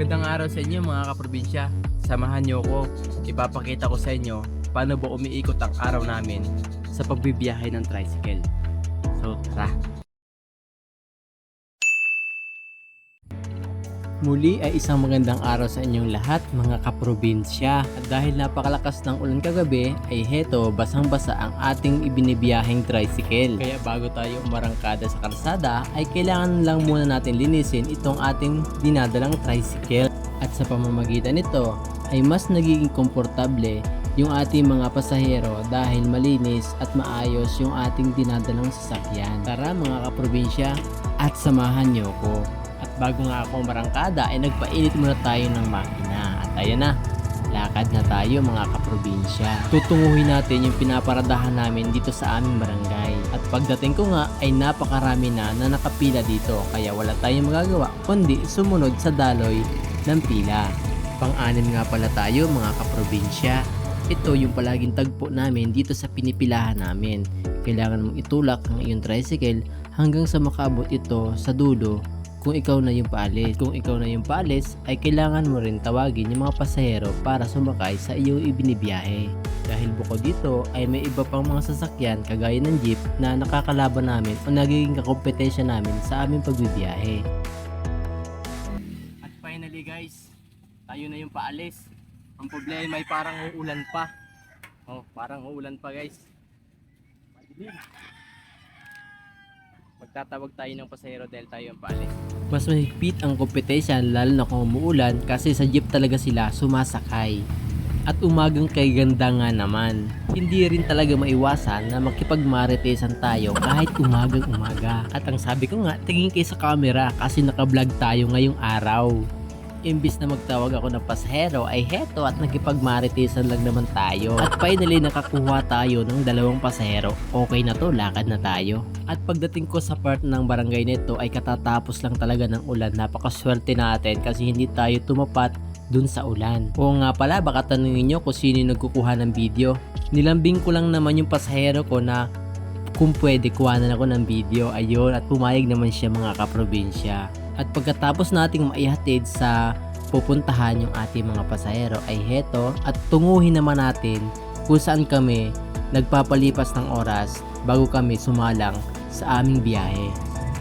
Magandang araw sa inyo mga kaprobinsya. Samahan niyo ko. Ipapakita ko sa inyo paano ba umiikot ang araw namin sa pagbibiyahe ng tricycle. So, tara. Muli ay isang magandang araw sa inyong lahat mga kaprobinsya. At dahil napakalakas ng ulan kagabi, ay heto basang-basa ang ating ibinibiyaheng tricycle. Kaya bago tayo umarangkada sa kalsada, ay kailangan lang muna natin linisin itong ating dinadalang tricycle. At sa pamamagitan nito, ay mas nagiging komportable yung ating mga pasahero dahil malinis at maayos yung ating dinadalang sasakyan. Tara mga kaprobinsya at samahan niyo ko. Bago nga ako marangkada ay nagpainit muna tayo ng makina. At ayan na, lakad na tayo mga kaprobinsya. Tutunguhin natin yung pinaparadahan namin dito sa aming barangay. At pagdating ko nga ay napakarami na na nakapila dito kaya wala tayong magagawa kundi sumunod sa daloy ng pila. Pang-anim nga pala tayo mga kaprobinsya. Ito yung palaging tagpo namin dito sa pinipilahan namin. Kailangan mong itulak ang iyong tricycle hanggang sa makaabot ito sa dulo kung ikaw na yung paalis. Kung ikaw na yung paalis, ay kailangan mo rin tawagin yung mga pasahero para sumakay sa iyong ibinibiyahe. Dahil bukod dito ay may iba pang mga sasakyan kagaya ng jeep na nakakalaban namin o nagiging kakompetensya namin sa aming pagbibiyahe. At finally guys, tayo na yung paalis. Ang problema ay parang uulan pa. Oh, parang uulan pa guys. Madilim. Magtatawag tayo ng pasahero dahil tayo ang. Mas mahigpit ang kompetensya lalo na kung umuulan kasi sa jeep talaga sila sumasakay. At umagang kay ganda nga naman. Hindi rin talaga maiwasan na makipagmaritesan tayo kahit umagang umaga. At ang sabi ko nga, tingin kayo sa camera kasi nakablog tayo ngayong araw. Imbis na magtawag ako ng pasahero ay heto at nakipagmaritesan lang naman tayo. At finally nakakuha tayo ng dalawang pasahero. Okay na to, lakad na tayo. At pagdating ko sa part ng barangay nito ay katatapos lang talaga ng ulan. Napakaswerte natin kasi hindi tayo tumapat dun sa ulan. Oo nga pala, baka tanungin nyo kung sino nagkukuha ng video. Nilambing ko lang naman yung pasahero ko na kung pwede kuhanan ako ng video. Ayun, at pumayag naman siya mga kaprobinsya. At pagkatapos nating maihatid sa pupuntahan yung ating mga pasahero ay heto at tunguhin naman natin kung saan kami nagpapalipas ng oras bago kami sumalang sa aming biyahe.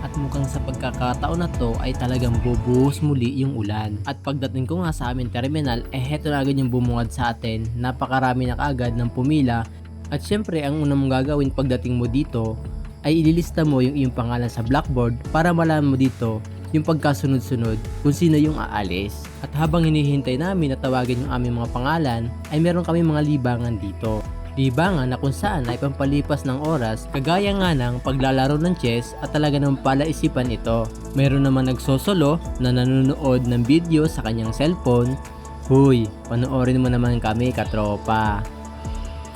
At mukhang sa pagkakataon na to ay talagang bubuhos muli yung ulan. At pagdating ko nga sa aming terminal, eh heto na agad yung bumungad sa atin. Napakarami na kaagad ng pumila. At syempre, ang unang mong gagawin pagdating mo dito ay ililista mo yung iyong pangalan sa blackboard para malaman mo dito yung pagkasunod-sunod kung sino yung aalis. At habang hinihintay namin na tawagin yung aming mga pangalan, ay meron kami mga libangan dito. Libangan na kung saan ay pampalipas ng oras, kagaya nga ng paglalaro ng chess at talaga ng palaisipan ito. Meron naman nagsosolo na nanonood ng video sa kanyang cellphone. Huy, panoorin mo naman kami katropa.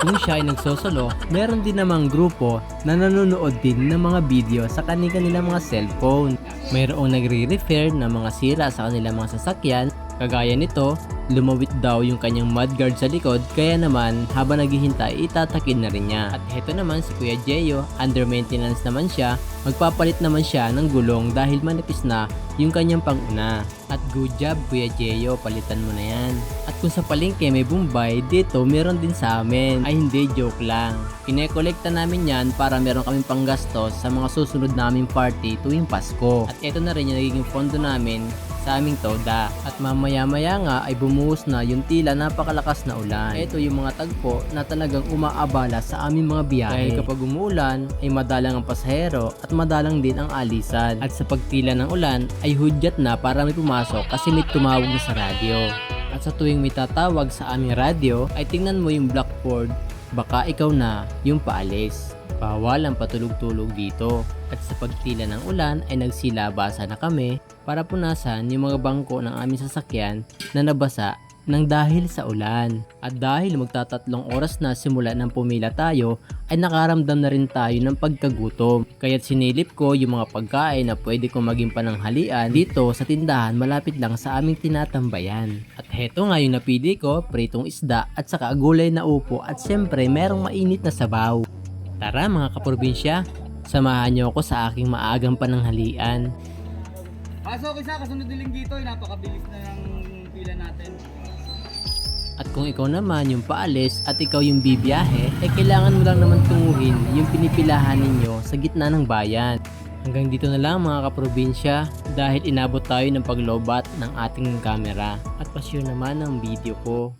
Kung siya ay nagsosolo, meron din namang grupo na nanonood din ng mga video sa kanilang mga cellphone. Mayroong nagre-refer ng mga sira sa kanilang mga sasakyan. Kagaya nito, lumawit daw yung kanyang mudguard sa likod kaya naman habang naghihintay itatakin na rin niya. At heto naman si Kuya Jeyo, under maintenance naman siya, magpapalit naman siya ng gulong dahil manipis na yung kanyang panguna. At good job Kuya Jeyo, palitan mo na yan. At kung sa palengke may Bombay, dito meron din sa amin. Ay hindi, joke lang. Kinekolekta namin yan para meron kaming panggastos sa mga susunod naming party tuwing Pasko. At ito na rin yung nagiging pondo namin sa aming toda. At mamaya-maya nga ay bumuhos na yung tila napakalakas na ulan. Ito yung mga tagpo na talagang umaabala sa aming mga biyahe. Dahil kapag umuulan ay madalang ang pasahero at madalang din ang alisan. At sa pagtila ng ulan ay hudyat na para may pumasok kasi may tumawag na sa radyo. At sa tuwing may tatawag sa aming radyo ay tingnan mo yung blackboard baka ikaw na yung paalis. Bawal ang patulog-tulog dito. At sa pagtila ng ulan ay nagsilabasa na kami para punasan yung mga bangko ng aming sasakyan na nabasa ng dahil sa ulan. At dahil magtatatlong oras na simula ng pumila tayo, ay nakaramdam na rin tayo ng pagkagutom. Kaya't sinilip ko yung mga pagkain na pwede kong maging pananghalian dito sa tindahan malapit lang sa aming tinatambayan. At heto nga yung napili ko, pritong isda at saka gulay na upo at syempre merong mainit na sabaw. Tara mga kaprobinsya, samahan niyo ako sa aking maagang pananghalian. Pasok isa, kasunod din dito. eh. Napakabilis na ng pila natin. At kung ikaw naman yung paalis at ikaw yung bibiyahe, eh kailangan mo lang naman tunguhin yung pinipilahan ninyo sa gitna ng bayan. Hanggang dito na lang mga kaprobinsya dahil inabot tayo ng paglobat ng ating camera at pa-share naman ng video ko.